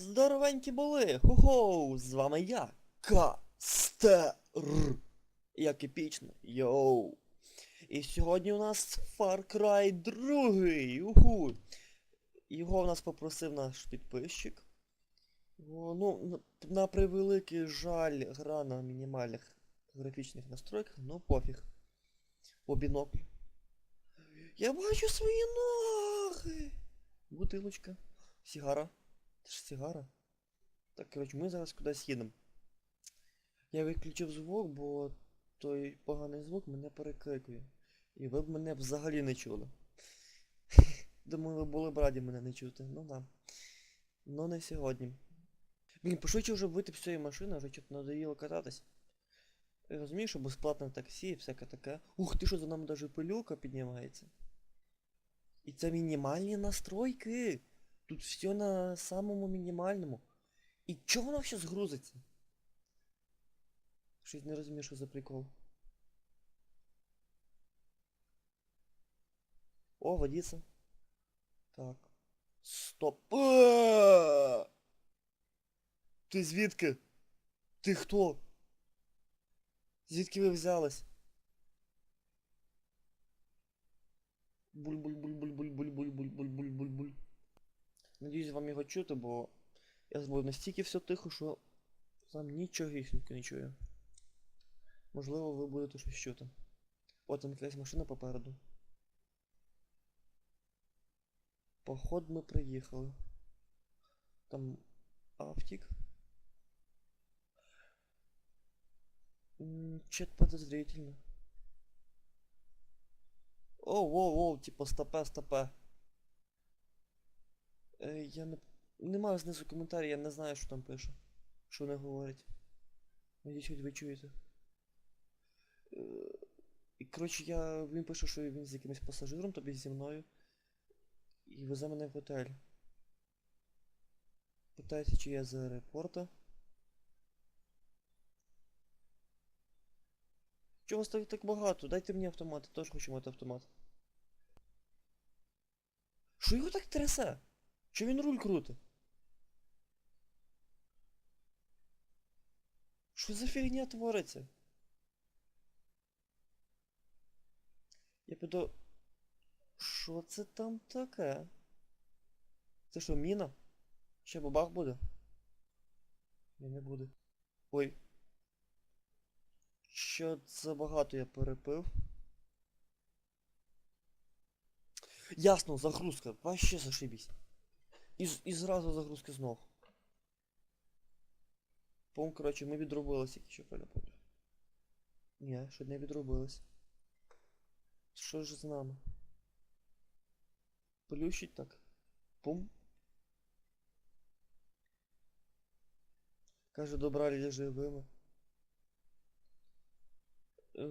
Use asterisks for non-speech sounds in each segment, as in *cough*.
Здоровенькі були! Хо-хоу! З вами я, Кастер! Як епічно, йоу! І сьогодні у нас Far Cry 2! Уху! Його в нас попросив наш підписчик. Ну, на, превеликий жаль, гра на мінімальних графічних настройках, ну пофіг. По біноклю. Я бачу свої ноги! Бутилочка. Сігара. Це ж сігара. Так, коротше, ми зараз кудись їдемо. Я виключив звук, бо той поганий звук мене перекрикує. І ви б мене взагалі не чули. *laughs* Думаю, ви були б раді мене не чути. Ну да. Ну не сьогодні. Блін, пошвидше вже вийти з цієї машини, вже чого надоїло кататись. Я розумію, що безплатне таксі і всяке таке. Ух ти, що за нами даже пилюка піднімається. І це мінімальні настройки. Тут все на самому мінімальному. І чого воно все згрузиться? Щось не розумію, що за прикол. О, водіться. Так. Стоп. Ти звідки? Ти хто? Звідки ви взялись? Буль-буль-буль-буль. Надіюсь вам його чути, бо я зробив настільки все тихо, що сам нічогісінько не чую. Можливо, ви будете щось чути. От там якась машина попереду. Поход ми приїхали. Там автік. Чет подозрительно. Оу, воу, воу, типа стопе, стопе. Е, я не... Немає знизу коментарі, я не знаю, що там пише. Що вони говорять. Надіюсь, ви чуєте. Е, І коротше, я... він пише, що він з якимось пасажиром, тобі зі мною. І везе мене в готель. Питається, чи я з аеропорта. Чого стоїть так багато? Дайте мені автомат, я теж хочу мати автомат. Що його так трясе? Що він руль крутить? Що за фігня твориться? Я піду... Що це там таке? Це що, міна? Ще бабах буде? Ні, не буде. Ой. Що забагато я перепив. Ясно, загрузка. Вообще зашибись. І, і зразу загрузка знов. По-моєму, коротше, ми відробились, які ще перепив. Ні, ще не відробились. Що ж з нами? Плющить так. Пум. Каже, добрали живими. Е,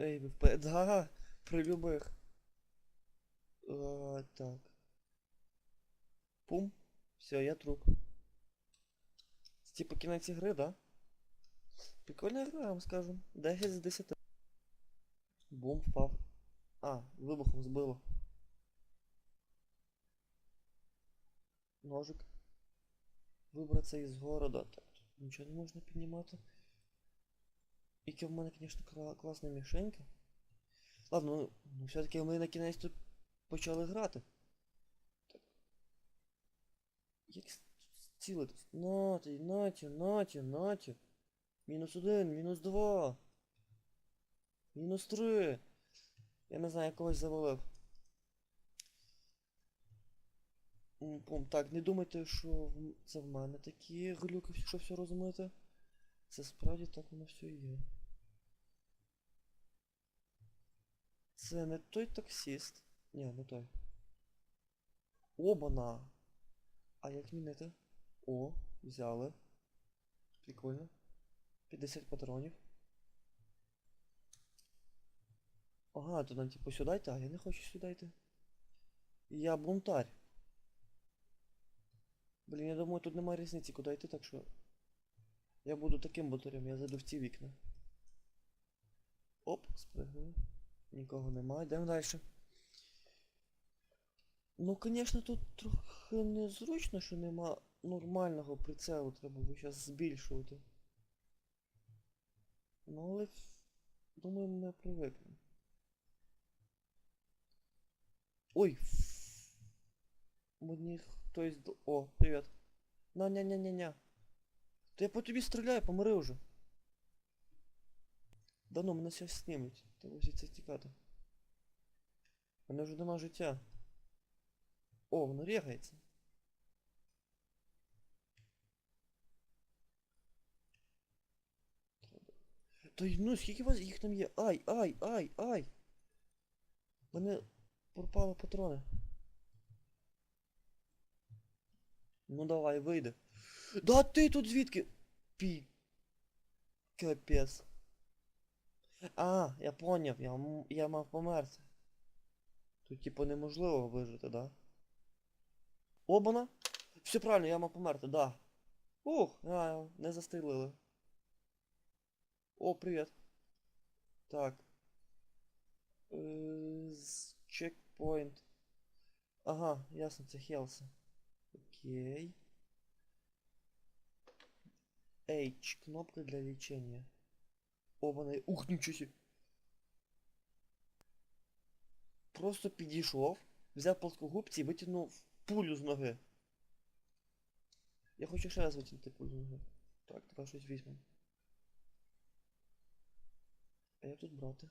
Ей, впе... Да, *laughs* при любих. А, так. Пум. Все, я труп. Типа кінець ігри, да? Прикольна гра, я вам скажу. 10 з 10. Бум впав. А, вибухом збило. Ножик. Вибратися із города. Так, тут нічого не можна піднімати. Яке в мене, звісно, класна мішенька. Ладно, ну, ну все-таки ми на кінець тут почали грати. Як цілитись? Наті, наті, наті, наті. Мінус один, мінус два. Мінус три. Я не знаю, я когось завалив. Пум, так, не думайте, що це в мене такі глюки, що все розумієте. Це справді так воно все є. Це не той таксіст. Ні, не той. Обана! А як мінити? О, взяли. Прикольно. 50 патронів. Ага, то нам типу сюди йти, а я не хочу сюди йти. Я бунтарь. Блін, я думаю, тут немає різниці, куди йти, так що... Я буду таким бунтарем, я зайду в ці вікна. Оп, спригну. Нікого немає, йдемо далі. Ну, конечно, тут трохи незручно, що нема нормального прицелу, треба би зараз збільшувати. Ну, але думаю, ми привикнемо. Ой! Мені хтось... О, привіт. На, ня ня ня ня То я по тобі стріляю, помири вже. Да ну, мене зараз знімуть. Треба звідси тікати. У мене вже нема життя. О, воно регається. Та ну скільки вас їх там є? Ай, ай, ай, ай! Мене пропали патрони. Ну давай, вийди. Да ти тут звідки? Пі. Капець. А, я поняв, я, я мав померти. Тут типу неможливо вижити, да? Обана? Все правильно, я мав померти, да. Ух, а, не застрілили. О, привіт. Так. Е, з- Чекпоінт. Ага, ясно, це Хелси. Окей. H, кнопка для лечения. Обана. Ух, нічого себе. Просто підійшов, взяв плоскогубці і витягнув Пулю з ноги. Я хочу ще раз витягнути пулю з ноги. Так, давай щось візьмемо. А як тут брати?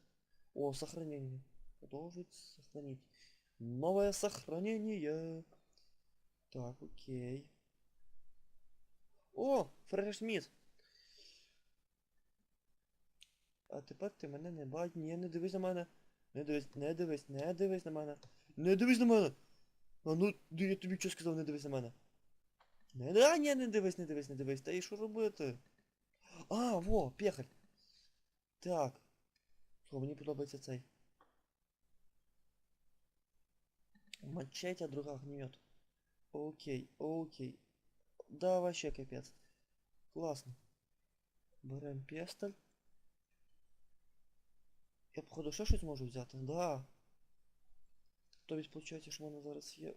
О, сохранение. Продолжить сохранить. Новое сохранение. Так, окей. О, Фреш Сміт. А тепер ти мене не бать. Ні, не дивись на мене. Не дивись, не дивись, не дивись на мене. Не дивись на мене. А ну, ди- я тобі що сказав, не дивись на мене. Не, да, ні, не дивись, не дивись, не дивись. Та і що робити? А, во, пехарь. Так. О, мені подобається цей. Мачете, а друга огнемет. Окей, окей. Да, вообще капец. Классно. Берем пестоль. Я, походу, ще щось можу взяти? Да. Тобто, виходить, що в мене зараз є.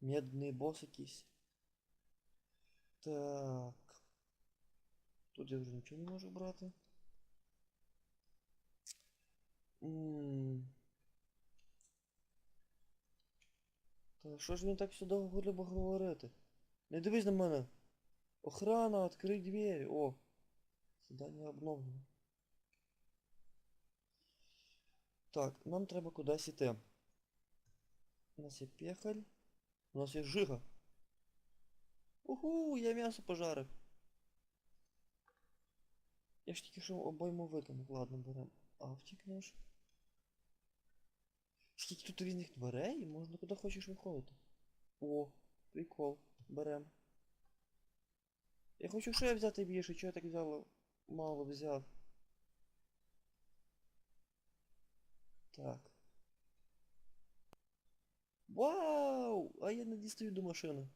Медний бос якийсь. Так. Тут я вже нічого не можу брати. Та що ж він так сюди любить говорити? Не дивись на мене. Охрана, відкрий двері. О. Задання обновлено. Так, нам треба кудись іти. У нас є пехаль. У нас є жига. Уху, я м'ясо пожарив. Я ж тільки що обойму викинув. Ладно, беремо автік наш. Скільки тут різних дверей, можна куди хочеш виходити. О, прикол. Берем. Я хочу ще взяти більше, чого я так взяв? Мало взяв. Так. Вау! А я не дістаю до машини.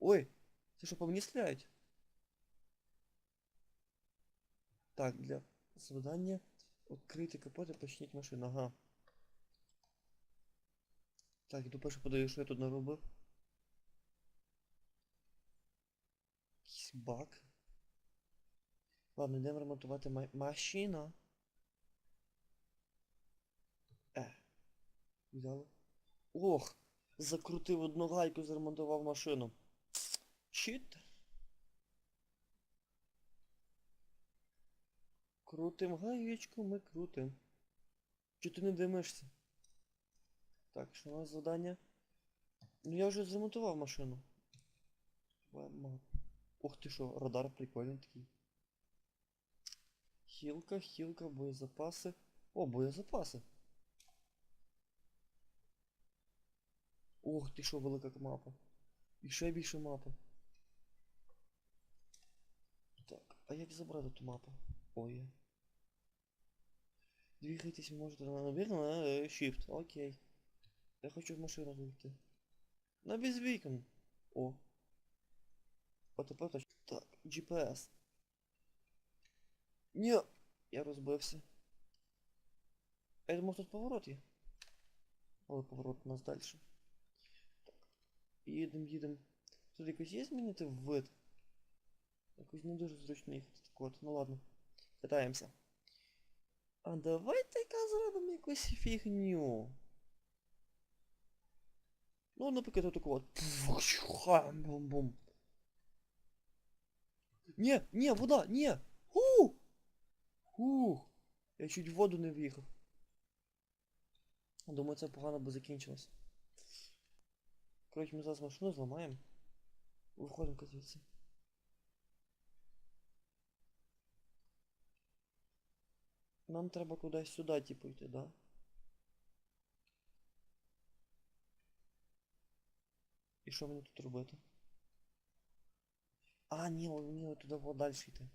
Ой, ты что, по мне стрелять? Так, для задания открытый капот и починить машину. Ага. Так, іду перше подаю, що я тут наробив. Якийсь баг. Ладно, йдемо ремонтувати ма машину. Е. Взяли. Ох! Закрутив одну гайку, заремонтував машину. Читер. Крутим гаєчку, ми крутим. Чи ти не димишся? Так, що у нас завдання? Ну я вже зремонтував машину. Ух ти що, радар прикольний такий. Хілка, хілка, боєзапаси. О, боєзапаси. Ох ти що, велика мапа. І ще більше мапа. Так, а як забрати ту мапу? Ой. Двигайтесь можете на наверное, Shift, окей. Я хочу в машину зайти. На без вікон. О. О, тепер точно. Так, GPS. Ні, я розбився. Я думав, тут поворот є. Але поворот у нас далі. Так. Їдем, їдем. Тут якось є змінити вид? Якось не дуже зручно їхати так от. Ну ладно. Питаємося. А давайте-ка зробимо якусь фігню. Ну, наприклад, от. Бум-бум. Ні, ні, вода, ні! Ху! Хух! Я чуть в воду не в'їхав. Думаю, це погано би закінчилось. Коротше, ми зараз машину зламаємо. Виходимо звідси. Нам треба кудись сюди, типу, йти, да? І що мені тут робити? А, ні, ні, туди було далі йти.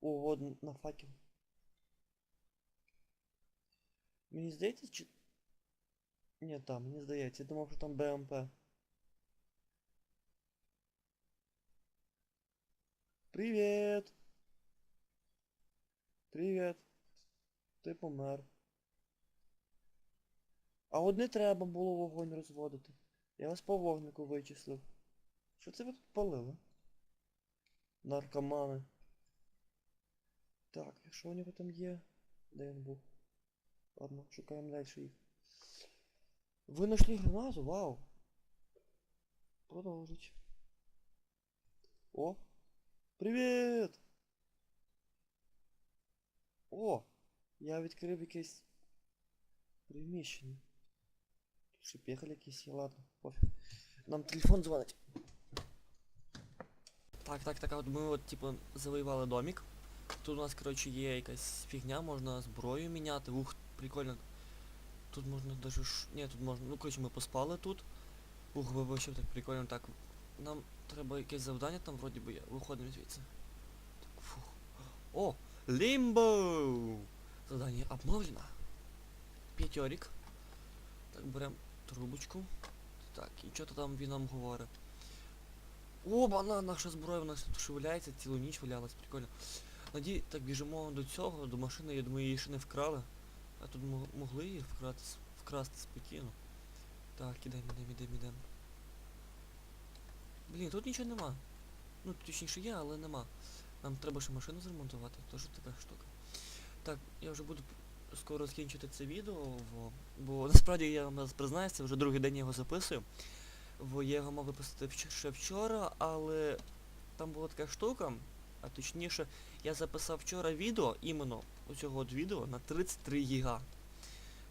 О, от на факел. Мені здається, чи... Ні, там, мені здається, я думав, що там БМП. Привіт! Привіт! Ти помер. А от не треба було вогонь розводити. Я вас по вогнику вичислив. Що це ви тут палили? Наркомани. Так, що у нього там є? Де він був? Ладно, шукаємо далі їх. Ви знайшли гранату? Вау! Продовжить. О! Привіт! О! Я відкрив якесь приміщення. Тут ще пехаль якийсь ладно, Нам телефон дзвонить. Так, так, так, от ми от, типу, завоювали домик. Тут у нас, коротше, є якась фігня, можна зброю міняти. Ух, прикольно. Тут можна даже ш... Ні, тут можна. Ну, коротше, ми поспали тут. Ух, ви вообще так прикольно. Так. Нам треба якесь завдання там вроді би є. Виходимо звідси. Так, фух. О! Лімбо! Задання обновлено. П'ятьорік. Так, беремо трубочку. Так, і що то там він нам говорить? О, банан, наша зброя у нас тут шевеляється, цілу ніч валялась, прикольно. Наді, так біжимо до цього, до машини, я думаю, її ще не вкрали. А тут могли її вкрати, вкрасти спокійно. Так, ідемо, ідемо, ідемо, ідемо. Блін, тут нічого нема. Ну, точніше є, але нема. Нам треба ще машину зремонтувати, тож така штука. Так, я вже буду скоро закінчити це відео, бо насправді я вам признаюся, вже другий день я його записую. Бо я його мав випустити ще вчора, але там була така штука, а точніше, я записав вчора відео, іменно оцього от відео на 33 гіга.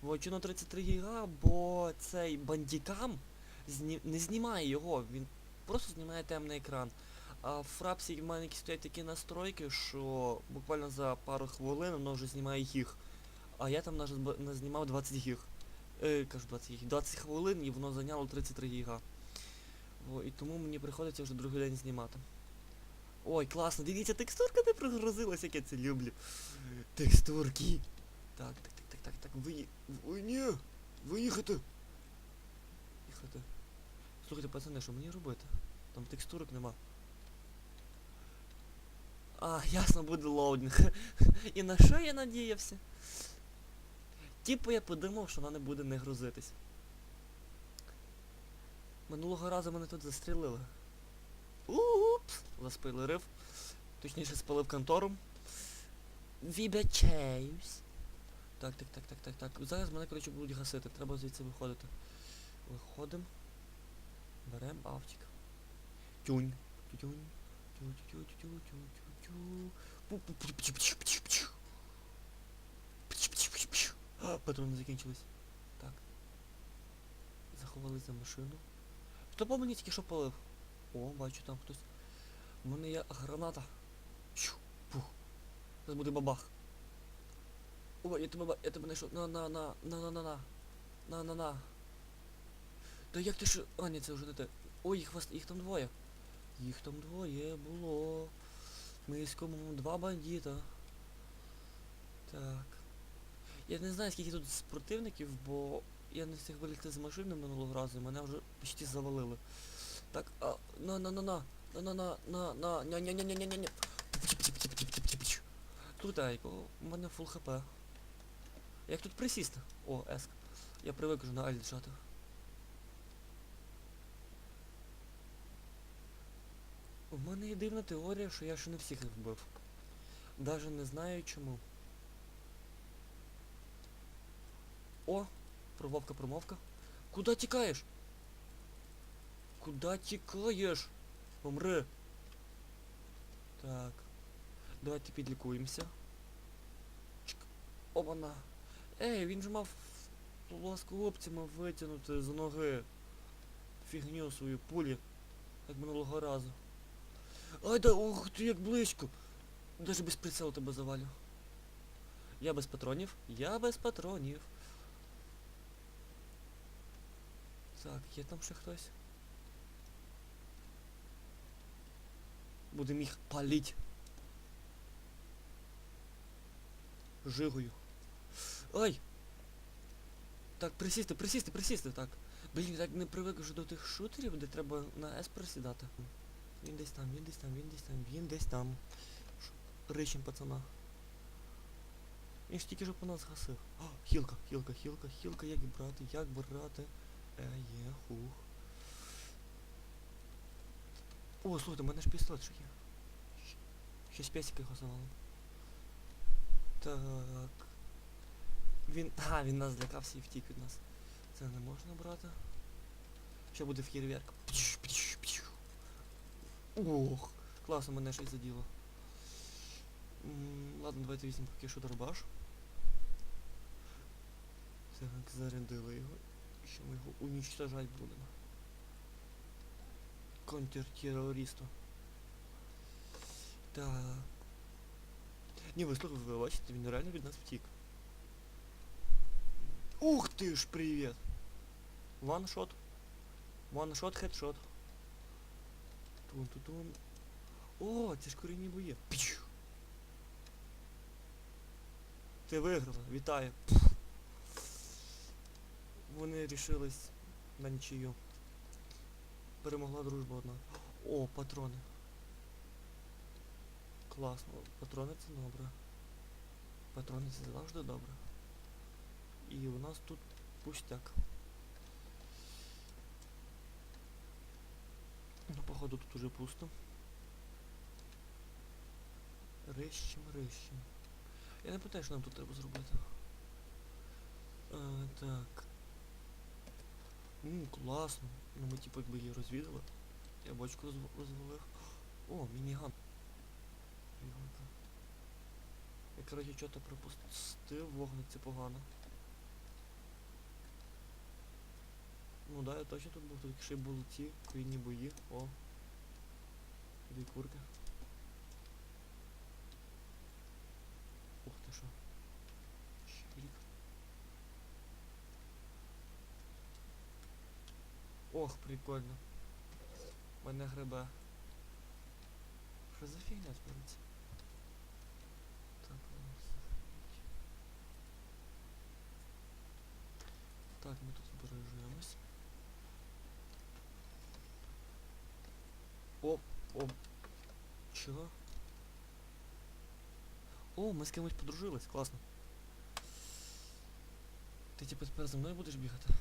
На 33 гіга, бо цей бандікам зні... не знімає його, він просто знімає темний екран. А в фрапсі в мене якісь стоять такі настройки, що буквально за пару хвилин воно вже знімає їх. А я там назнімав 20 гіг. Е, кажу 20 гіг. 20 хвилин і воно зайняло 33 гіга. О, і тому мені приходиться вже другий день знімати. Ой, класно, дивіться, текстурка не прогрузилась, як я це люблю. Текстурки. Так, так, так, так, так, так, ви... Ой, ні! Виїхати! Їхати. Слухайте, пацани, що мені робити? Там текстурок нема. А, ясно, буде лоудинг. *laughs* І на що я надіявся? Типу я подумав, що вона не буде не грузитись. Минулого разу мене тут застрілили. Упс! Заспойлерив. Точніше спалив контору. Вибачаюсь. Так, так, так, так, так, так. Зараз мене, коротше, будуть гасити. Треба звідси виходити. Виходимо. Беремо автик. Тюнь. Тюнь. Тю-тю-тю-тю-тю-тю-тю. А, Патрони закінчились. Так. Заховались за машину. Хто по мені тільки що палив? О, бачу там хтось. У мене є граната. Щу, пух. Зараз буде бабах. О, я тебе я тебе знайшов. На на на на на на на. На на на. Та як ти що. А, ні, це вже не те. Ой, їх вас їх там двоє. Їх там двоє було. Ми іскомимо два бандита. Так. Я не знаю, скільки тут противників, бо я не встиг вилізти з машини минулого разу, і мене вже почти завалили. Так, а, на на на на на на на на на ня ня ня ня ня ня ня Тут айко, у мене фул хп. Як тут присісти? О, еск. Я привик вже на альт жати. У мене є дивна теорія, що я ще не всіх вбив. Даже не знаю чому. О! Промовка, промовка. Куда тікаєш? Куда тікаєш? Помри. Так. Давайте підлікуємося. Чик. Обана. Ей, він же мав плоскоопцями витягнути з ноги фігню свою пулі, як минулого разу. Ай да ух ти як близько. Даже без прицелу тебе завалю. Я без патронів. Я без патронів. Так, є там ще хтось? Будем їх палить. Жигою. Ай! Так, присісти, присісти, присісти, так. Блін, я так не привик вже до тих шутерів, де треба на С присідати. Він десь там, він десь там, він десь там, він десь там. Ричим пацана. Він ж тільки що по нас гасив. О, хілка, хілка, хілка, хілка, як брати, як брати. Е, є, хух. О, слухайте, у мене ж пістолет ще є. Щось песика його завалив. Так. Він... *laughs* А, він нас злякався і втік від нас. Це не можна брати. Що буде фєрверк? Пчу, пчу. Ох, класно мене щось заділо. Ладно, давайте візьмемо поки що дробаш. Так, зарядили його. Що ми його уничтожать будемо. Контртеррористу. Так. Ні, ви слухайте, ви бачите, він реально від нас втік. Ух ти ж, привіт! Ваншот. Ваншот, хедшот. Тун тун тун. О, це ж корінні бої. Піч. Ти виграла, вітаю. Вони рішились на нічию. Перемогла дружба одна. О, патрони. Класно. Патрони це добре. Патрони це завжди добре. І у нас тут пустяк. Ну, походу тут уже пусто. Рищем, рищем. Я не питаю, що нам тут треба зробити. А, так. Ммм, класно. Ну ми типу якби її розвідали. Я бочку розв- розвалив. О, мініган. Я коротше чого-то пропустив, вогник це погано. Ну да, я точно тут був, тут ще були ті квійні бої. О. Дві курки. Ух ти що. Щелік. Ох, прикольно. Мене гребе. Що за фігня твориться? Так, все. Так, ми тут збережемось. О, о. Чого? О, ми з кимось подружились, класно. Ти типу тепер за мною будеш бігати?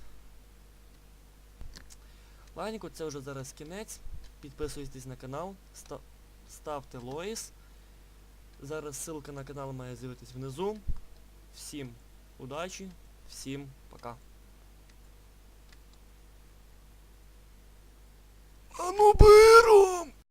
Ладненько, це вже зараз кінець. Підписуйтесь на канал, ставте лоїс. Зараз ссылка на канал має з'явитись внизу. Всім удачі, всім пока.